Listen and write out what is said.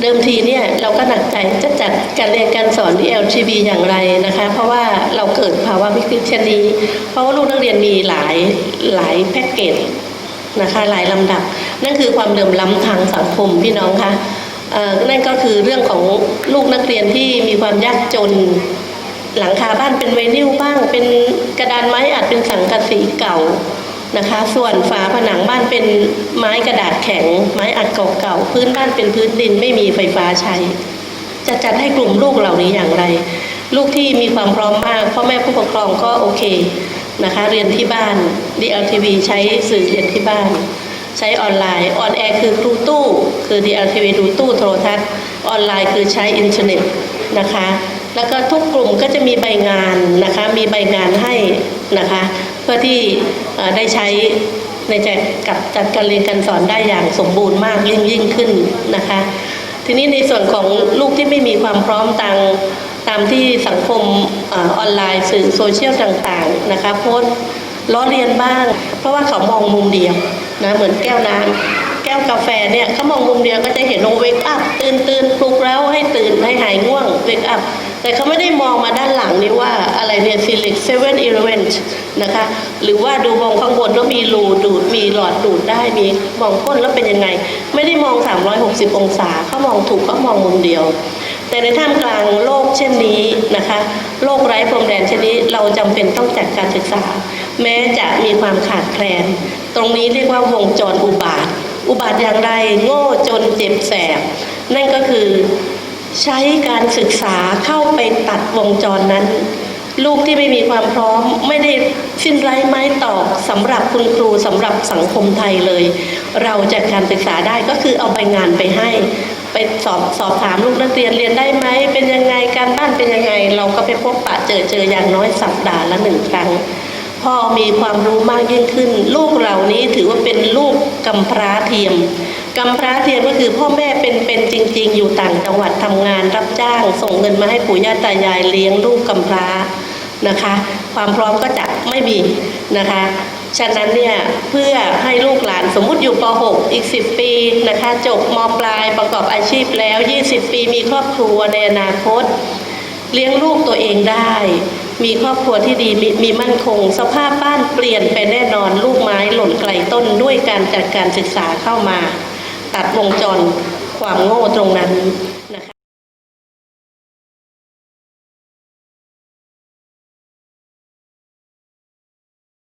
เดิมทีเนี่ยเราก็หนักใจจะจัดการเรียนการสอนที่ LGB อย่างไรนะคะ เพราะว่าเราเกิดภาวะวิกฤตเช่นนี้ เพราะว่าลูกนักเรียนมีหลายหลายแพ็กเกจนะคะหลายลำดับ นั่นคือความเดิมล้ำทางสังคมพี่น้องคะนั่นก็คือเรื่องของลูกนักเรียนที่มีความยากจนหลังคาบ้านเป็นไวนิลบ้าง เป็นกระดานไม้อัดเป็นสังกะสีเก่า นะคะ ส่วนฝาผนังบ้านเป็นไม้กระดาษแข็ง ไม้อัดเก่าๆพื้นบ้านเป็นพื้นดินไม่มีไฟฟ้าใช้ จะจัดให้กลุ่มลูกเหล่านี้อย่างไร ลูกที่มีความพร้อมมากพ่อแม่ผู้ปกครองก็โอเคนะคะ เรียนที่บ้าน DLTV ใช้สื่อเรียนที่บ้าน ใช้ออนไลน์ออนแอร์คือครูตู้ คือ DLTV ดูตู้โทรทัศน์ ออนไลน์คือใช้อินเทอร์เน็ตนะคะแล้วก็ทุกกลุ่มก็จะมีใบงานนะคะ มีใบงานให้นะคะ พื่อที่ได้ใช้ในจัดกับจัดการเรียนการสอนได้อย่างสมบูรณ์มากยิ่งยิ่งขึ้นนะคะ ทีนี้ในส่วนของลูกที่ไม่มีความพร้อมตามตามที่สังคมออนไลน์สื่อโซเชียลต่างๆนะคะโพสล้อเลียนบ้าง เพราะว่าเขามองมุมเดียวนะเหมือนแก้วน้ำแก้วกาแฟเนี่ยเขามองมุมเดียวก็จะเห็นโอเวกอัพตื่นตื่นปลุกแล้วให้ตื่นให้หายง่วงเวกอัพแต่เขาไม่ได้มองมาด้านหลัง อะไรเนี่ยฟิลิกเซเว่นอีเลเวนนะคะ หรือว่าดูมองข้างบนแล้วมีรูดูดมีหลอดดูดได้มีมองก้นแล้วเป็นยังไง ไม่ได้มอง 360 องศาเขามองถูกเขามองมุมเดียว แต่ในท่ามกลางโลกเช่นนี้นะคะโลกไร้พรมแดนเช่นนี้เราจำเป็นต้องจัดการศึกษา แม้จะมีความขาดแคลน ตรงนี้เรียกว่าวงจรอุบาท อุบาทอย่างไรโง่จนเจ็บแสบ นั่นก็คือใช้การศึกษาเข้าไปตัดวงจรนั้น ลูกที่ไม่มีความพร้อม ไม่ได้สิ้นไร้ไม้ตอกสำหรับคุณครูสำหรับสังคมไทยเลย เราจัดการศึกษาได้ก็คือเอาใบงานไปให้ ไปสอบสอบถามลูกนักเรียนเรียนได้ไหมเป็นยังไงการบ้านเป็นยังไง เราก็ไปพบปะเจอเจออย่างน้อยสัปดาห์ละหนึ่งครั้งพอมีความรู้มากยิ่งขึ้น ลูกเหล่านี้ถือว่าเป็นลูกกำพร้าเทียมกำพร้าเทียมก็คือพ่อแม่เป็นเป็นจริง ๆ อยู่ต่างจังหวัดทำงานรับจ้าง ส่งเงินมาให้ปู่ย่าตายายเลี้ยงลูกกำพร้า นะคะ ความพร้อมก็จะไม่มีนะคะ ฉะนั้นเนี่ยเพื่อให้ลูกหลานสมมุติอยู่ป .6 อีก 10 ปีนะคะจบมปลายประกอบอาชีพแล้ว 20 ปีมีครอบครัวในอนาคต เลี้ยงลูกตัวเองได้ มีครอบครัวที่ดีมมีมั่นคง สภาพบ้านเปลี่ยนไปแน่นอนลูกไม้หล่นไกลต้นด้วยการจัดการศึกษาเข้ามา ตัดวงจรความโง่ตรงนั้นนะคะ